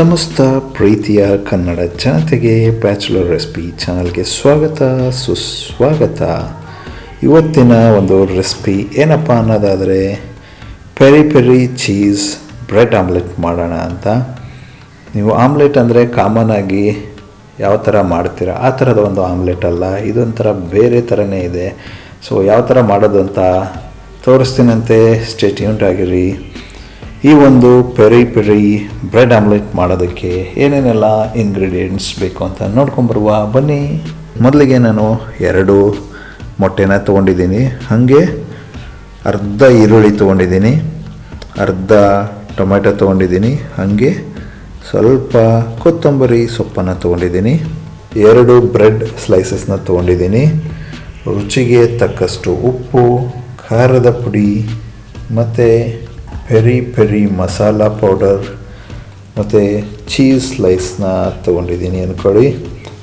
ಸಮಸ್ತ ಪ್ರೀತಿಯ ಕನ್ನಡ ಜನತೆಗೆ ಬ್ಯಾಚುಲರ್ ರೆಸಿಪಿ ಚಾನಲ್ಗೆ ಸ್ವಾಗತ, ಸುಸ್ವಾಗತ. ಇವತ್ತಿನ ಒಂದು ರೆಸಿಪಿ ಏನಪ್ಪ ಅನ್ನೋದಾದರೆ, peri peri cheese bread omelette ಮಾಡೋಣ ಅಂತ. ನೀವು ಆಮ್ಲೆಟ್ ಅಂದರೆ ಕಾಮನ್ ಆಗಿ ಯಾವ ಥರ ಮಾಡ್ತೀರಾ? ಆ ಥರದ ಒಂದು ಆಮ್ಲೆಟ್ ಅಲ್ಲ, ಇದೊಂಥರ ಬೇರೆ ಥರನೇ ಇದೆ. ಸೊ, ಯಾವ ಥರ ಮಾಡೋದು ಅಂತ ತೋರಿಸ್ತೀನಂತೆ. ಸ್ಟೇಟ್ಯೂಂಟ್ ಆಗಿರಿ. ಈ ಒಂದು ಪೆರಿ ಪೆರಿ ಬ್ರೆಡ್ ಆಮ್ಲೆಟ್ ಮಾಡೋದಕ್ಕೆ ಏನೇನೆಲ್ಲ ಇಂಗ್ರೀಡಿಯೆಂಟ್ಸ್ ಬೇಕು ಅಂತ ನೋಡ್ಕೊಂಬರುವ ಬನ್ನಿ. ಮೊದಲಿಗೆ ನಾನು ಎರಡು ಮೊಟ್ಟೆನ ತೊಗೊಂಡಿದ್ದೀನಿ. ಹಾಗೆ ಅರ್ಧ ಈರುಳ್ಳಿ ತೊಗೊಂಡಿದ್ದೀನಿ. ಅರ್ಧ ಟೊಮೆಟೊ ತೊಗೊಂಡಿದ್ದೀನಿ. ಹಾಗೆ ಸ್ವಲ್ಪ ಕೊತ್ತಂಬರಿ ಸೊಪ್ಪನ್ನು ತೊಗೊಂಡಿದ್ದೀನಿ. ಎರಡು ಬ್ರೆಡ್ ಸ್ಲೈಸಸ್ನ ತೊಗೊಂಡಿದ್ದೀನಿ. ರುಚಿಗೆ ತಕ್ಕಷ್ಟು ಉಪ್ಪು, ಖಾರದ ಪುಡಿ ಮತ್ತು ಪೆರಿ ಪೆರಿ ಮಸಾಲ ಪೌಡರ್ ಮತ್ತು ಚೀಸ್ ಸ್ಲೈಸ್ನ ತೊಗೊಂಡಿದ್ದೀನಿ ಅಂದ್ಕೊಳ್ಳಿ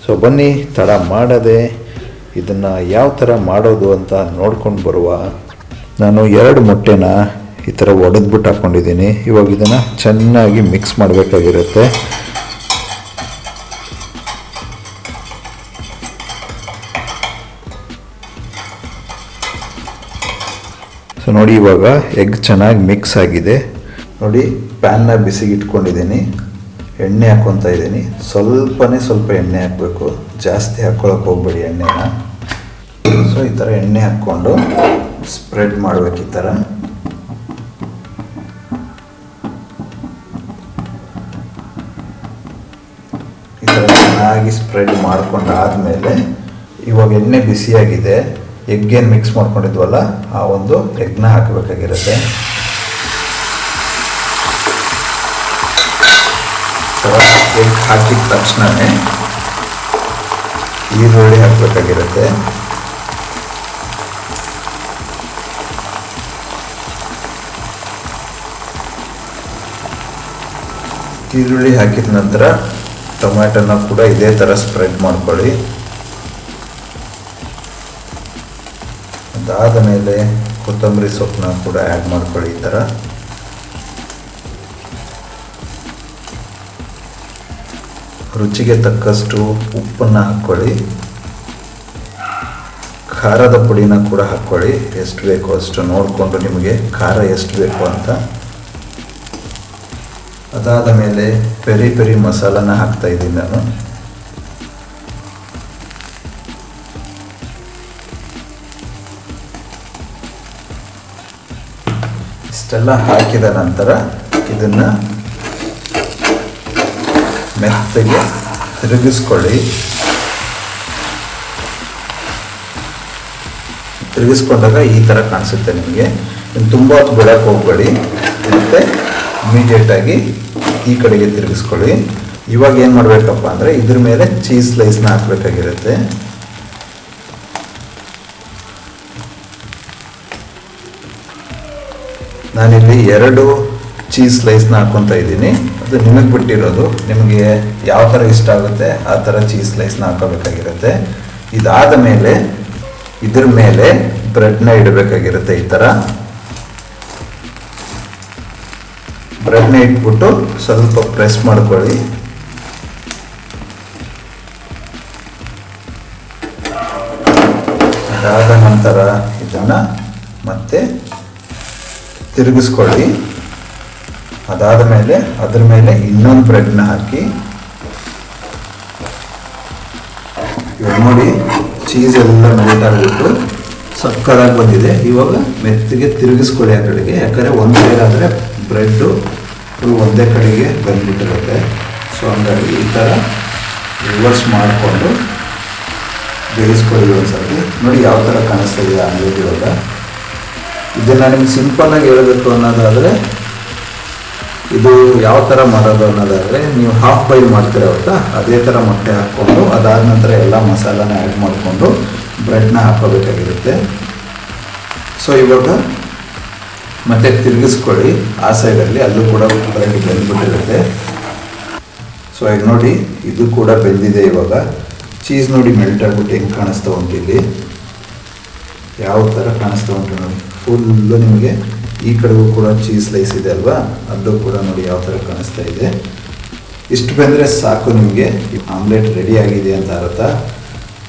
ಸೊ ಬನ್ನಿ, ತಡ ಮಾಡದೆ ಇದನ್ನು ಯಾವ ಥರ ಮಾಡೋದು ಅಂತ ನೋಡ್ಕೊಂಡು ಬರುವ ನಾನು ಎರಡು ಮೊಟ್ಟೆನ ಈ ಥರ ಒಡೆದ್ಬಿಟ್ಟು ಹಾಕ್ಕೊಂಡಿದ್ದೀನಿ ಇವಾಗ ಇದನ್ನು ಚೆನ್ನಾಗಿ ಮಿಕ್ಸ್ ಮಾಡಬೇಕಾಗಿರುತ್ತೆ. ಸೊ ನೋಡಿ ಇವಾಗ ಎಗ್ ಚೆನ್ನಾಗಿ ಮಿಕ್ಸ್ ಆಗಿದೆ. ನೋಡಿ ಪ್ಯಾನ್ನ ಬಿಸಿಗೆ ಇಟ್ಕೊಂಡಿದ್ದೀನಿ. ಎಣ್ಣೆ ಹಾಕ್ಕೊತಾ ಇದ್ದೀನಿ. ಸ್ವಲ್ಪನೇ ಸ್ವಲ್ಪ ಎಣ್ಣೆ ಹಾಕಬೇಕು. ಜಾಸ್ತಿ ಹಾಕ್ಕೊಳಕ್ಕೆ ಹೋಗ್ಬೇಡಿ ಎಣ್ಣೆನ. ಸೊ ಈ ಥರ ಎಣ್ಣೆ ಹಾಕ್ಕೊಂಡು ಸ್ಪ್ರೆಡ್ ಮಾಡಬೇಕು ಈ ಥರ ಈ ಥರ ಚೆನ್ನಾಗಿ ಸ್ಪ್ರೆಡ್ ಮಾಡ್ಕೊಂಡಾದ್ಮೇಲೆ ಇವಾಗ ಎಣ್ಣೆ ಬಿಸಿಯಾಗಿದೆ. ಎಗ್ ಏನು ಮಿಕ್ಸ್ ಮಾಡ್ಕೊಂಡಿದ್ವಲ್ಲ, ಆ ಒಂದು ಎಗ್ನ ಹಾಕಬೇಕಾಗಿರುತ್ತೆ. ಎಗ್ ಹಾಕಿದ ತಕ್ಷಣವೇ ಈರುಳ್ಳಿ ಹಾಕಬೇಕಾಗಿರುತ್ತೆ. ಈರುಳ್ಳಿ ಹಾಕಿದ ನಂತರ ಟೊಮ್ಯಾಟೊನ ಕೂಡ ಇದೇ ಥರ ಸ್ಪ್ರೆಡ್ ಮಾಡ್ಕೊಳ್ಳಿ. ಅದಾದ ಮೇಲೆ ಕೊತ್ತಂಬರಿ ಸೊಪ್ಪನ್ನ ಕೂಡ ಆ್ಯಡ್ ಮಾಡ್ಕೊಳ್ಳಿ ಈ ಥರ ರುಚಿಗೆ ತಕ್ಕಷ್ಟು ಉಪ್ಪನ್ನು ಹಾಕ್ಕೊಳ್ಳಿ. ಖಾರದ ಪುಡಿನ ಕೂಡ ಹಾಕ್ಕೊಳ್ಳಿ. ಎಷ್ಟು ಬೇಕು ಅಷ್ಟು ನೋಡಿಕೊಂಡು ನಿಮಗೆ ಖಾರ ಎಷ್ಟು ಬೇಕು ಅಂತ. ಅದಾದ ಮೇಲೆ ಪೆರಿ ಪೆರಿ ಮಸಾಲನ ಹಾಕ್ತಾ ಇದ್ದೀನಿ ನಾನು. ಇಷ್ಟೆಲ್ಲ ಹಾಕಿದ ನಂತರ ಇದನ್ನು ಮೆತ್ತಗೆ ತಿರುಗಿಸ್ಕೊಳ್ಳಿ. ತಿರುಗಿಸ್ಕೊಂಡಾಗ ಈ ಥರ ಕಾಣಿಸುತ್ತೆ ನಿಮಗೆ. ತುಂಬ ಹೊತ್ತು ಬಿಡಕ್ಕೆ ಹೋಗ್ಬೇಡಿ. ಮತ್ತು ಇಮಿಡಿಯೇಟಾಗಿ ಈ ಕಡೆಗೆ ತಿರುಗಿಸ್ಕೊಳ್ಳಿ. ಇವಾಗ ಏನು ಮಾಡಬೇಕಪ್ಪ ಅಂದರೆ ಇದ್ರ ಮೇಲೆ ಚೀಸ್ ಸ್ಲೈಸ್ನ ಹಾಕಬೇಕಾಗಿರುತ್ತೆ. ನಾನಿಲ್ಲಿ ಎರಡು ಚೀಸ್ ಸ್ಲೈಸ್ನ ಹಾಕ್ಕೊತಾ ಇದ್ದೀನಿ. ಅದು ನಿಮಗೆ ಬಿಟ್ಟಿರೋದು. ನಿಮಗೆ ಯಾವ ಥರ ಇಷ್ಟ ಆಗುತ್ತೆ, ಆ ಥರ ಚೀಸ್ ಸ್ಲೈಸ್ನ ಹಾಕೋಬೇಕಾಗಿರುತ್ತೆ. ಇದಾದ ಮೇಲೆ, ಇದ್ರ ಮೇಲೆ ಬ್ರೆಡ್ನ ಇಡಬೇಕಾಗಿರುತ್ತೆ ಈ ಥರ ಬ್ರೆಡ್ನ ಇಟ್ಬಿಟ್ಟು ಸ್ವಲ್ಪ ಪ್ರೆಸ್ ಮಾಡ್ಕೊಳ್ಳಿ. ಅದಾದ ನಂತರ ಇದನ್ನು ಮತ್ತೆ ತಿರುಗಿಸ್ಕೊಳ್ಳಿ. ಅದಾದ ಮೇಲೆ, ಅದ್ರ ಮೇಲೆ ಇನ್ನೊಂದು ಬ್ರೆಡ್ನ ಹಾಕಿ. ನೋಡಿ ಚೀಸ್ ಎಲ್ಲ ಮೆಲ್ಟ್ ಆಗಿಬಿಟ್ಟು ಸಕ್ಕರಾಗಿ ಬಂದಿದೆ. ಇವಾಗ ಮೆತ್ತಿಗೆ ತಿರುಗಿಸ್ಕೊಳ್ಳಿ ಆ ಕಡೆಗೆ. ಯಾಕಂದರೆ ಒಂದು ಆದರೆ ಬ್ರೆಡ್ಡು ಒಂದೇ ಕಡೆಗೆ ಬಂದ್ಬಿಟ್ಟಿರುತ್ತೆ. ಸೊ ಹಂಗಾಗಿ ಈ ಥರ ರಿವರ್ಸ್ ಮಾಡಿಕೊಂಡು ಬೇಯಿಸ್ಕೊಳ್ಳಿ ಒಂದ್ಸತಿ. ನೋಡಿ ಯಾವ ಥರ ಕಾಣಿಸ್ತಾ ಇದೆ ಇವಾಗ. ಇದನ್ನು ನಿಮ್ಗೆ ಸಿಂಪಲ್ಲಾಗಿ ಹೇಳಬೇಕು ಅನ್ನೋದಾದರೆ, ಇದು ಯಾವ ಥರ ಮಾಡೋದು ಅನ್ನೋದಾದರೆ, ನೀವು ಹಾಫ್ ಬಾಯ್ಲ್ ಮಾಡ್ತೀರಾ ಅವತ್ತ ಅದೇ ಥರ ಮೊಟ್ಟೆ ಹಾಕ್ಕೊಂಡು, ಅದಾದ ನಂತರ ಎಲ್ಲ ಮಸಾಲಾನ ಆ್ಯಡ್ ಮಾಡಿಕೊಂಡು ಬ್ರೆಡ್ನ ಹಾಕೋಬೇಕಾಗಿರುತ್ತೆ ಸೊ ಇವಾಗ ಮತ್ತೆ ತಿರುಗಿಸ್ಕೊಳ್ಳಿ. ಆ ಸೈಡಲ್ಲಿ ಅಲ್ಲೂ ಕೂಡ ಬ್ರೆಡ್ ಬೆಂದ್ಬಿಟ್ಟಿರುತ್ತೆ. ಸೊ ಈಗ ನೋಡಿ, ಇದು ಕೂಡ ಬೆಂದಿದೆ ಇವಾಗ. ಚೀಸ್ ನೋಡಿ ಮೆಲ್ಟ್ ಆಗ್ಬಿಟ್ಟು ಹೆಂಗೆ ಕಾಣಿಸ್ತಾ ಉಂಟು ಇಲ್ಲಿ? ಯಾವ ಥರ ಕಾಣಿಸ್ತಾ ಉಂಟು ನೋಡಿ. ಫುಲ್ಲು ನಿಮಗೆ ಈ ಕಡೆಗೂ ಕೂಡ ಚೀಸ್ ಸ್ಲೈಸ್ ಇದೆ ಅಲ್ವಾ? ಅದು ಕೂಡ ನೋಡಿ ಯಾವ ಥರ ಕಾಣಿಸ್ತಾ ಇದೆ. ಇಷ್ಟು ಬಂದರೆ ಸಾಕು ನಿಮಗೆ. ಆಮ್ಲೆಟ್ ರೆಡಿ ಆಗಿದೆ ಅಂತ ಅರ್ಥ.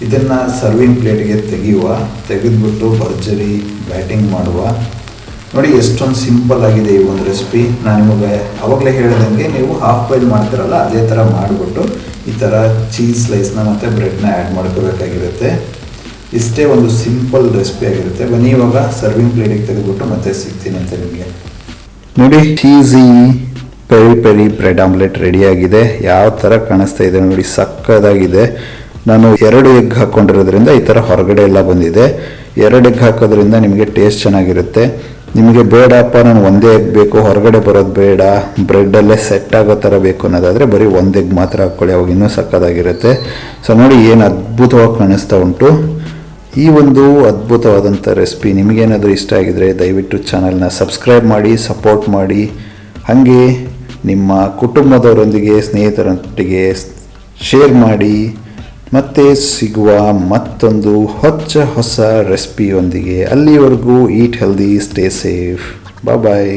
ಇದನ್ನು ಸರ್ವಿಂಗ್ ಪ್ಲೇಟ್ಗೆ ತೆಗೆಯುವ, ತೆಗೆದುಬಿಟ್ಟು ಭರ್ಜರಿ ಬ್ಯಾಟಿಂಗ್ ಮಾಡುವ. ನೋಡಿ ಎಷ್ಟೊಂದು ಸಿಂಪಲ್ ಆಗಿದೆ ಈ ಒಂದು ರೆಸಿಪಿ ನಾನು ನಿಮಗೆ ಅವಾಗಲೇ ಹೇಳಿದಂಗೆ ನೀವು ಹಾಫ್ ಬಾಯ್ಲ್ ಮಾಡ್ತೀರಲ್ಲ, ಅದೇ ಥರ ಮಾಡಿಬಿಟ್ಟು ಈ ಥರ ಚೀಸ್ ಸ್ಲೈಸ್ನ ಮತ್ತು ಬ್ರೆಡ್ನ ಆ್ಯಡ್ ಮಾಡ್ಕೋಬೇಕಾಗಿರುತ್ತೆ. ಇಷ್ಟೇ ಒಂದು ಸಿಂಪಲ್ ರೆಸಿಪಿ ಆಗಿರುತ್ತೆ. ಬನ್ನಿ, ಇವಾಗ ಸರ್ವಿಂಗ್ ಪ್ಲೇಟಿಗೆ ತೆಗೆದುಬಿಟ್ಟು ಮತ್ತೆ ಸಿಗ್ತೀನಿ ಅಂತ ನಿಮಗೆ. ನೋಡಿ cheesy peri peri bread omelette ರೆಡಿಯಾಗಿದೆ ಯಾವ ಥರ ಕಾಣಿಸ್ತಾ ಇದೆ ನೋಡಿ, ಸಕ್ಕದಾಗಿದೆ. ನಾನು ಎರಡು ಎಗ್ ಹಾಕ್ಕೊಂಡಿರೋದ್ರಿಂದ ಈ ಥರ ಹೊರಗಡೆ ಎಲ್ಲ ಬಂದಿದೆ. ಎರಡು ಎಗ್ ಹಾಕೋದ್ರಿಂದ ನಿಮಗೆ ಟೇಸ್ಟ್ ಚೆನ್ನಾಗಿರುತ್ತೆ. ನಿಮಗೆ ಬೇಡಪ್ಪ ನಾನು ಒಂದೇ ಎಗ್ ಬೇಕು. ಹೊರಗಡೆ ಬರೋದು ಬೇಡ. ಬ್ರೆಡ್ಡಲ್ಲೇ ಸೆಟ್ ಆಗೋ ಥರ ಬೇಕು ಅನ್ನೋದಾದರೆ ಬರೀ ಒಂದು ಎಗ್ ಮಾತ್ರ ಹಾಕ್ಕೊಳ್ಳಿ ಅವಾಗ ಇನ್ನೂ ಸಕ್ಕದಾಗಿರುತ್ತೆ. ಸೊ ನೋಡಿ, ಏನು ಅದ್ಭುತವಾಗಿ ಕಾಣಿಸ್ತಾ ಉಂಟು. ಈ ಒಂದು ಅದ್ಭುತವಾದಂಥ ರೆಸಿಪಿ ನಿಮಗೇನಾದರೂ ಇಷ್ಟ ಆಗಿದರೆ ದಯವಿಟ್ಟು ಚಾನಲ್ನ ಸಬ್ಸ್ಕ್ರೈಬ್ ಮಾಡಿ ಸಪೋರ್ಟ್ ಮಾಡಿ. ಹಾಗೆ ನಿಮ್ಮ ಕುಟುಂಬದವರೊಂದಿಗೆ ಸ್ನೇಹಿತರೊಟ್ಟಿಗೆ ಶೇರ್ ಮಾಡಿ. ಮತ್ತೆ ಸಿಗುವ ಮತ್ತೊಂದು ಹೊಚ್ಚ ಹೊಸ ರೆಸಿಪಿಯೊಂದಿಗೆ ಅಲ್ಲಿವರೆಗೂ eat healthy stay safe bye